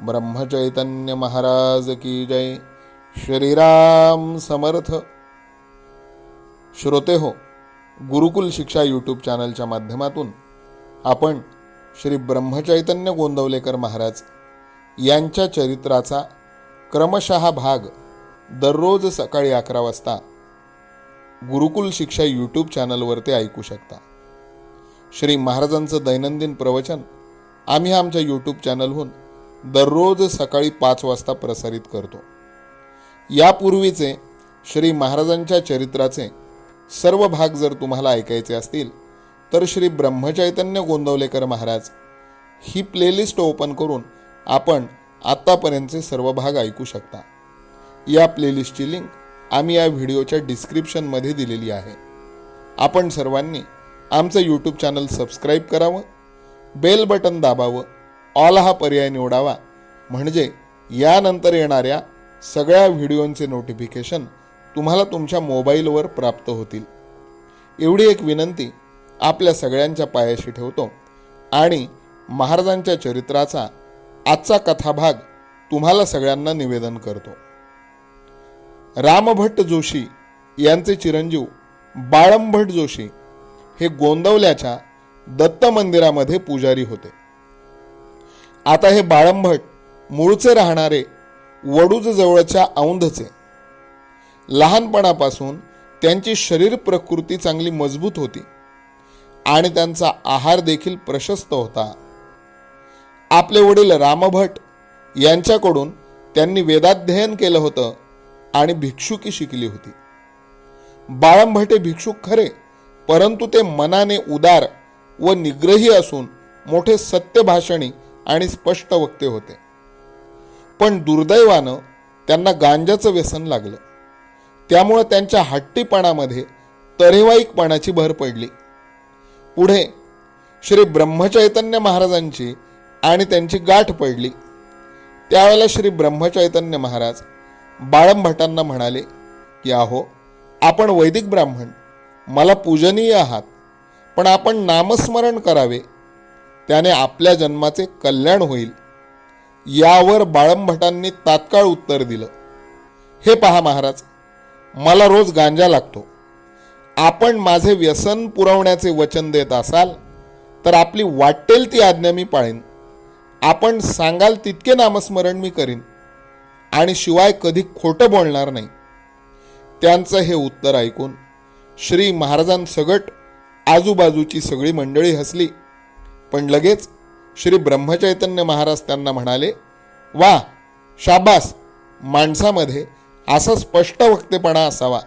ब्रह्मचैतन्य महाराज की जय। श्रीराम समर्थ। श्रोते हो गुरुकुल शिक्षा यूट्यूब चॅनलच्या माध्यमातून आपण श्री ब्रह्मचैतन्य गोंदवलेकर महाराज यांच्या चरित्राचा क्रमशः भाग दररोज सकाळी अकरा वाजता गुरुकुल शिक्षा यूट्यूब चॅनलवरती ऐकू शकता. श्री महाराजांचं दैनंदिन प्रवचन आम्ही आमच्या यूट्यूब चॅनलहून दररोज सकाळी पाच वाजता प्रसारित करतो. यापूर्वीचे श्री महाराजांच्या चरित्राचे सर्व भाग जर तुम्हाला ऐकायचे असतील तर श्री ब्रह्मचैतन्य गोंदवलेकर महाराज ही प्लेलिस्ट ओपन करून आपण आत्तापर्यंतचे सर्व भाग ऐकू शकता. या प्लेलिस्टची लिंक आम्ही या व्हिडिओच्या डिस्क्रिप्शनमध्ये दिलेली आहे. आपण सर्वांनी आमचं यूट्यूब चॅनल सबस्क्राईब करावं बेल बटन दाबावं ऑल हा पर्याय निवडावा. म्हणजे यानंतर येणाऱ्या सगळ्या व्हिडिओंचे नोटिफिकेशन तुम्हाला तुमच्या मोबाईलवर प्राप्त होतील. एवढी एक विनंती आपल्या सगळ्यांच्या पायाशी ठेवतो. आणि महाराजांच्या चरित्राचा आजचा कथाभाग तुम्हाला सगळ्यांना निवेदन करतो. रामभट्ट जोशी यांचे चिरंजीव बाळंभट जोशी हे गोंदवल्याच्या दत्त मंदिरामध्ये पुजारी होते. आता हे बाळंभट मूळचे राहणारे वडूज जवळच्या औंधचे. लहानपणापासून त्यांची शरीर प्रकृती चांगली मजबूत होती आणि त्यांचा आहार देखील प्रशस्त होता. आपले वडील रामभट यांच्याकडून त्यांनी वेदाध्ययन केलं होतं आणि भिक्षुकी शिकली होती. बाळंभटे भिक्षुक खरे परंतु ते मनाने उदार व निग्रही असून मोठे सत्यभाषणी आणि स्पष्ट वक्ते होते. पण दुर्दैवानं त्यांना गांजाचं व्यसन लागलं. त्यामुळं त्यांच्या हट्टीपणामध्ये तरेवाईकपणाची भर पडली. पुढे श्री ब्रह्मचैतन्य महाराजांची आणि त्यांची गाठ पडली. त्यावेळेला श्री ब्रह्मचैतन्य महाराज बाळंभटांना म्हणाले की आहो आपण वैदिक ब्राह्मण. मला पूजनीय आहात. पण आपण नामस्मरण करावे. त्याने आपल्या जन्माचे कल्याण होईल. यावर बाळंभटांनी तात्काळ उत्तर दिलं. हे पहा महाराज मला रोज गांजा लागतो. आपण माझे व्यसन पुरवण्याचे वचन देत असाल तर आपली वाटेल ती आज्ञा मी पाळीन. आपण सांगाल तितके नामस्मरण मी करीन. आणि शिवाय कधी खोटं बोलणार नाही. त्यांचं हे उत्तर ऐकून श्री महाराजांसगट आजूबाजूची सगळी मंडळी हसली. पण लगेच श्री ब्रह्मचैतन्य महाराज त्यांना म्हणाले वा शाबास! माणसामध्ये असा स्पष्ट वक्तेपणा असावा.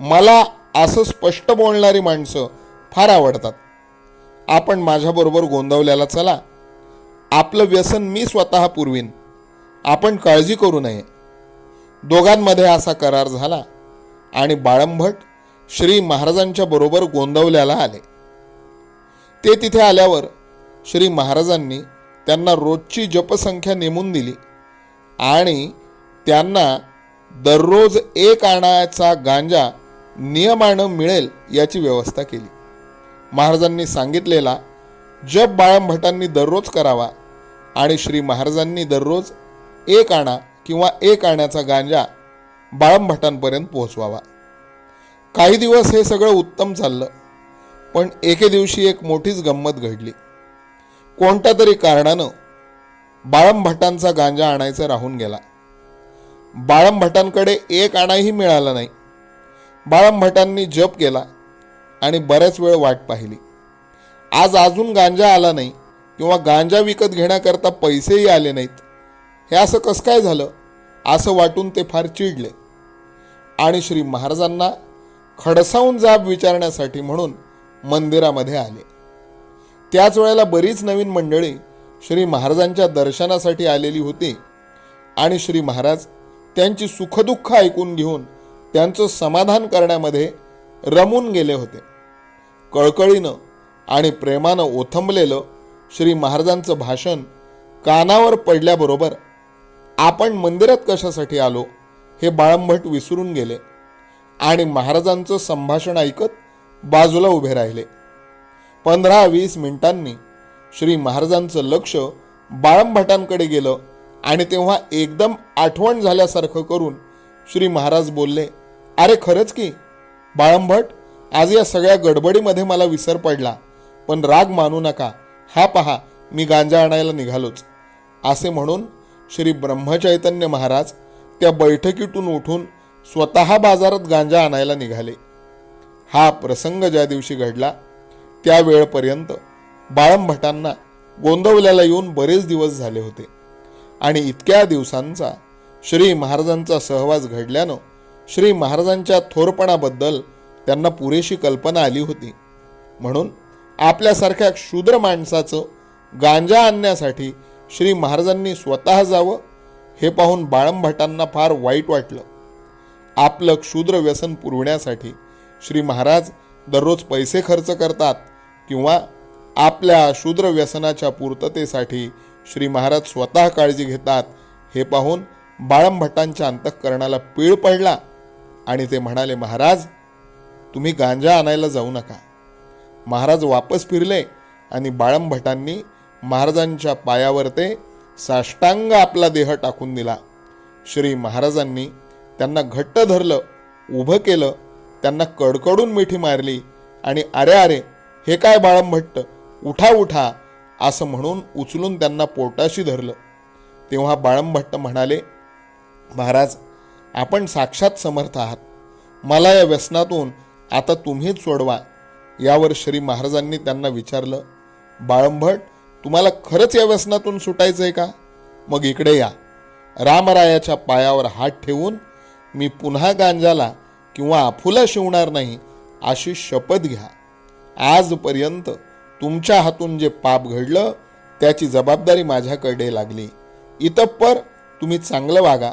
मला असं स्पष्ट बोलणारी माणसं फार आवडतात. आपण माझ्याबरोबर गोंदवल्याला चला. आपलं व्यसन मी स्वतः पुरवीन. आपण काळजी करू नये. दोघांमध्ये असा करार झाला आणि बाळंभट श्री महाराजांच्या बरोबर गोंदवल्याला आले. ते तिथे आल्यावर श्री महाराजांनी त्यांना रोजची जपसंख्या नेमून दिली. आणि त्यांना दररोज एक आणाचा गांजा नियमानं मिळेल याची व्यवस्था केली. महाराजांनी सांगितलेला जप बाळंभटांनी दररोज करावा आणि श्री महाराजांनी दररोज एक आणा किंवा एक आण्याचा गांजा बाळंभटांपर्यंत पोहोचवावा. काही दिवस हे सगळं उत्तम चाललं. पण एके दिवशी एक मोठीच गंमत घडली. कोणत्या तरी कारणानं बाळंभटांचा गांजा आणायचा राहून गेला. बाळंभटांकडे एक आणाही मिळाला नाही. बाळंभटांनी जप केला आणि बऱ्याच वेळ वाट पाहिली. आज अजून गांजा आला नाही किंवा गांजा विकत घेण्याकरता पैसेही आले नाहीत. हे असं कसं काय झालं? असं वाटून ते फार चिडले. आणि श्री महाराजांना खडसावून जाब विचारण्यासाठी म्हणून मंदिरामध्ये आले. त्याच वेळेला बरीच नवीन मंडळी श्री महाराजांच्या दर्शनासाठी आलेली होती आणि श्री महाराज त्यांची सुखदुःख ऐकून घेऊन त्यांचं समाधान करण्यामध्ये रमून गेले होते. कळकळीनं आणि प्रेमानं ओथंबलेलं श्री महाराजांचं भाषण कानावर पडल्याबरोबर आपण मंदिरात कशासाठी आलो हे बाळंभट विसरून गेले आणि महाराजांचं संभाषण ऐकत बाजूला उभे राहिले. पंधरा वीस मिनिटांनी श्री महाराजांचं लक्ष बाळंभटांकडे गेलं आणि तेव्हा एकदम आठवण झाल्यासारखं करून श्री महाराज बोलले अरे खरंच की बाळंभट आज या सगळ्या गडबडीमध्ये मला विसर पडला पण राग मानू नका. हा पहा मी गांजा आणायला निघालोच. असे म्हणून श्री ब्रह्मचैतन्य महाराज त्या बैठकीतून उठून स्वतः बाजारात गांजा आणायला निघाले. हा प्रसंग ज्या दिवशी घडला त्या वेळपर्यंत बाळंभटांना गोंदवल्याला येऊन बरेच दिवस झाले होते. आणि इतक्या दिवसांचा श्री महाराजांचा सहवास घडल्यानं श्री महाराजांच्या थोरपणाबद्दल त्यांना पुरेशी कल्पना आली होती. म्हणून आपल्यासारख्या क्षुद्र माणसाचं गांजा आणण्यासाठी श्री महाराजांनी स्वतः जावं हे पाहून बाळंभटांना फार वाईट वाटलं. आपलं क्षुद्र व्यसन पुरवण्यासाठी श्री महाराज दररोज पैसे खर्च करतात किंवा आपल्या शूद्र व्यसनाच्या पूर्ततेसाठी श्री महाराज स्वतः काळजी घेतात हे पाहून बाळंभटांच्या अंतःकरणाला पीळ पडला आणि ते म्हणाले महाराज तुम्ही गांजा आणायला जाऊ नका. महाराज वापस फिरले आणि बाळंभटांनी महाराजांच्या पायावर ते साष्टांग आपला देह टाकून दिला. श्री महाराजांनी त्यांना घट्ट धरलं उभं केलं त्यांना कडकडून मिठी मारली आणि अरे अरे हे काय बाळंभट्ट उठा उठा असं म्हणून उचलून त्यांना पोटाशी धरलं. तेव्हा बाळंभट्ट म्हणाले महाराज आपण साक्षात समर्थ आहात. मला या व्यसनातून आता तुम्हीच सोडवा. यावर श्री महाराजांनी त्यांना विचारलं बाळंभट तुम्हाला खरंच या व्यसनातून सुटायचं आहे का? मग इकडे या. रामरायाच्या पायावर हात ठेवून मी पुन्हा गांजाला किंवा आफूला शिवणार नाही अशी शपथ घ्या. आजपर्यंत तुमच्या हातून जे पाप घडलं त्याची जबाबदारी माझ्याकडे लागली. इतप्पर तुम्ही चांगलं वागा.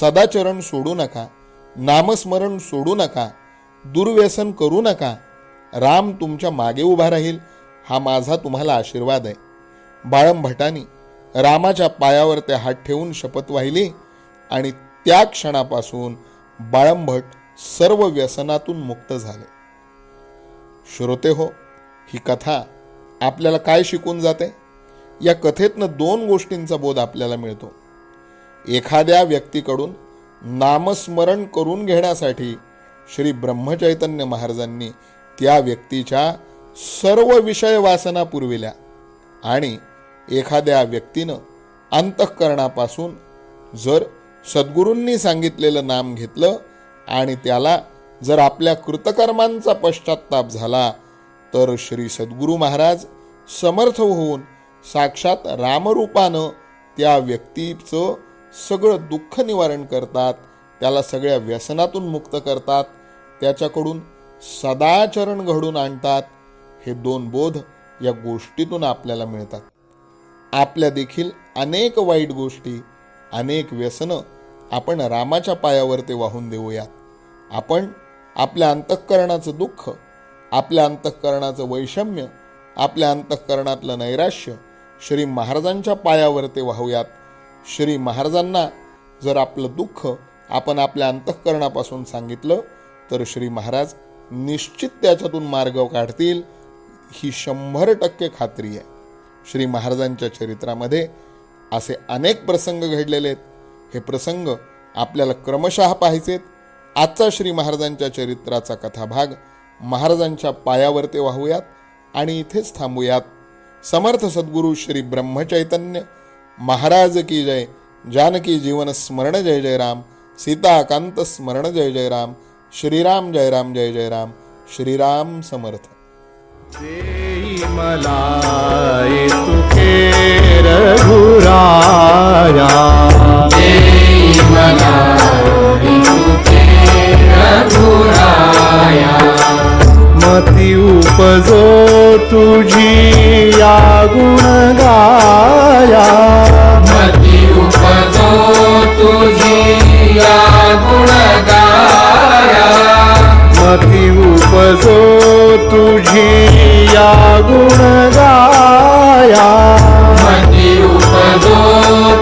सदाचरण सोडू नका. नामस्मरण सोडू नका. दुर्व्यसन करू नका. राम तुमच्या मागे उभा राहील हा माझा तुम्हाला आशीर्वाद आहे. बाळंभटानी रामाच्या पायावर ते हात ठेवून शपथ वाहिली आणि त्या क्षणापासून बाळंभट सर्व व्यसनातून मुक्त झाले. श्रोते हो ही कथा आपल्याला काय शिकून जाते? या कथेतनं दोन गोष्टींचा बोध आपल्याला मिळतो. एखाद्या व्यक्तीकडून नामस्मरण करून घेण्यासाठी श्री ब्रह्मचैतन्य महाराजांनी त्या व्यक्तीच्या सर्व विषय वासना पुरविल्या आणि एखाद्या व्यक्तीनं अंतःकरणापासून जर सद्गुरूंनी सांगितलेलं नाम घेतलं आणि त्याला जर आपल्या कृतकर्मांचा पश्चाताप झाला तर श्री सद्गुरू महाराज समर्थ होऊन साक्षात रामरूपानं त्या व्यक्तीचं सगळं दुःख निवारण करतात त्याला सगळ्या व्यसनातून मुक्त करतात त्याच्याकडून सदाचरण घडून आणतात. हे दोन बोध या गोष्टीतून आपल्याला मिळतात. आपल्या देखील अनेक वाईट गोष्टी अनेक व्यसनं आपण रामाच्या पायावर ते वाहून देऊयात. आपण आपल्या अंतःकरणाचं दुःख आपल्या अंतःकरणाचं वैषम्य आपल्या अंतःकरणातलं नैराश्य श्री महाराजांच्या पायावर ते वाहूयात. श्री महाराजांना जर आपलं दुःख आपण आपल्या अंतःकरणापासून सांगितलं तर श्री महाराज निश्चित त्याच्यातून मार्ग काढतील ही शंभर टक्के खात्री आहे. श्री महाराजांच्या चरित्रामध्ये असे अनेक प्रसंग घडलेले आहेत. हे प्रसंग आपल्याला क्रमशः पाहायचेत. आजचा श्री महाराजांच्या चरित्राचा कथाभाग महाराजांच्या पायावर ते वाहूयात आणि इथेच थांबूयात. समर्थ सद्गुरू श्री ब्रह्मचैतन्य. महाराज की जय. जानकी जीवन स्मरण जय जय राम. सीताकांत स्मरण जय जय राम. श्रीराम जय राम जय जय राम. श्रीराम समर्थ. मती उपजो तुझी या गुणगाया. मती उपजो तुझी या गुणगाया. मती उपजो तुझी या गुणगाया. मती उपजो